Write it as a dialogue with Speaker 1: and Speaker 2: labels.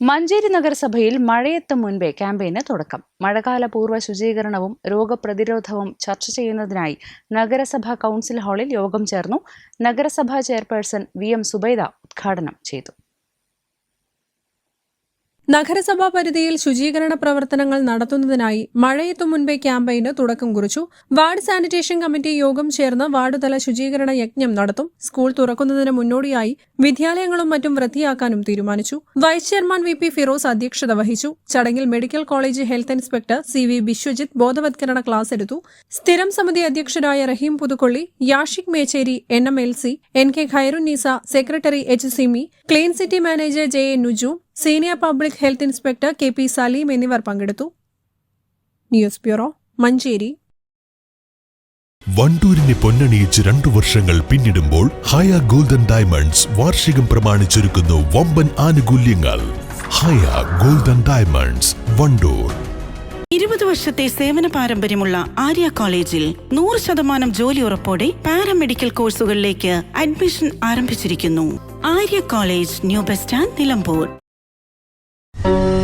Speaker 1: മഞ്ചേരി നഗരസഭയിൽ മഴയെത്തും മുൻപേ ക്യാമ്പയിന് തുടക്കം. മഴകാലപൂർവ ശുചീകരണവും രോഗപ്രതിരോധവും ചർച്ച ചെയ്യുന്നതിനായി നഗരസഭാ കൗൺസിൽ ഹാളിൽ യോഗം ചേർന്നു നഗരസഭാ ചെയർപേഴ്സൺ വി എം സുബൈദ ഉദ്ഘാടനം ചെയ്തു.
Speaker 2: നഗരസഭാ പരിധിയിൽ ശുചീകരണ പ്രവർത്തനങ്ങൾ നടത്തുന്നതിനായി മഴയെത്തും മുൻപേ ക്യാമ്പയിന് തുടക്കം കുറിച്ചു. വാർഡ് സാനിറ്റേഷൻ കമ്മിറ്റി യോഗം ചേർന്ന് വാർഡുതല ശുചീകരണ യജ്ഞം നടത്തും. സ്കൂൾ തുറക്കുന്നതിന് മുന്നോടിയായി വിദ്യാലയങ്ങളും മറ്റും വൃത്തിയാക്കാനും തീരുമാനിച്ചു. Vice chairman V P Firoz അധ്യക്ഷത വഹിച്ചു. ചടങ്ങിൽ medical college health inspector C V Biswajith ബോധവത്കരണ ക്ലാസ് എടുത്തു. സ്ഥിരം സമിതി അധ്യക്ഷരായ Raheem Puthukkolli Yashik Mecheri N M L C N K Khairunneesa secretary H Simi clean city manager J A Nuju senior public health inspector K P Saleem എന്നിവർ പങ്കെടുത്തു. News bureau Manjeri.
Speaker 3: വണ്ടൂരിനെ പൊന്നണിയിച്ച് രണ്ടു വർഷങ്ങൾ പിന്നിടുമ്പോൾ ഹയ golden diamonds വാർഷികം പ്രമാണിച്ചൊരുക്കുന്നു വമ്പൻ ആനുകൂല്യങ്ങൾ. Haya golden diamonds Wandoor.
Speaker 4: ഇരുപത് വർഷത്തെ സേവന പാരമ്പര്യമുള്ള ആര്യ കോളേജിൽ നൂറ് ശതമാനം ജോലി ഉറപ്പോടെ പാരാമെഡിക്കൽ കോഴ്സുകളിലേക്ക് അഡ്മിഷൻ ആരംഭിച്ചിരിക്കുന്നു. Arya college new bus stand Nilambur. Thank you.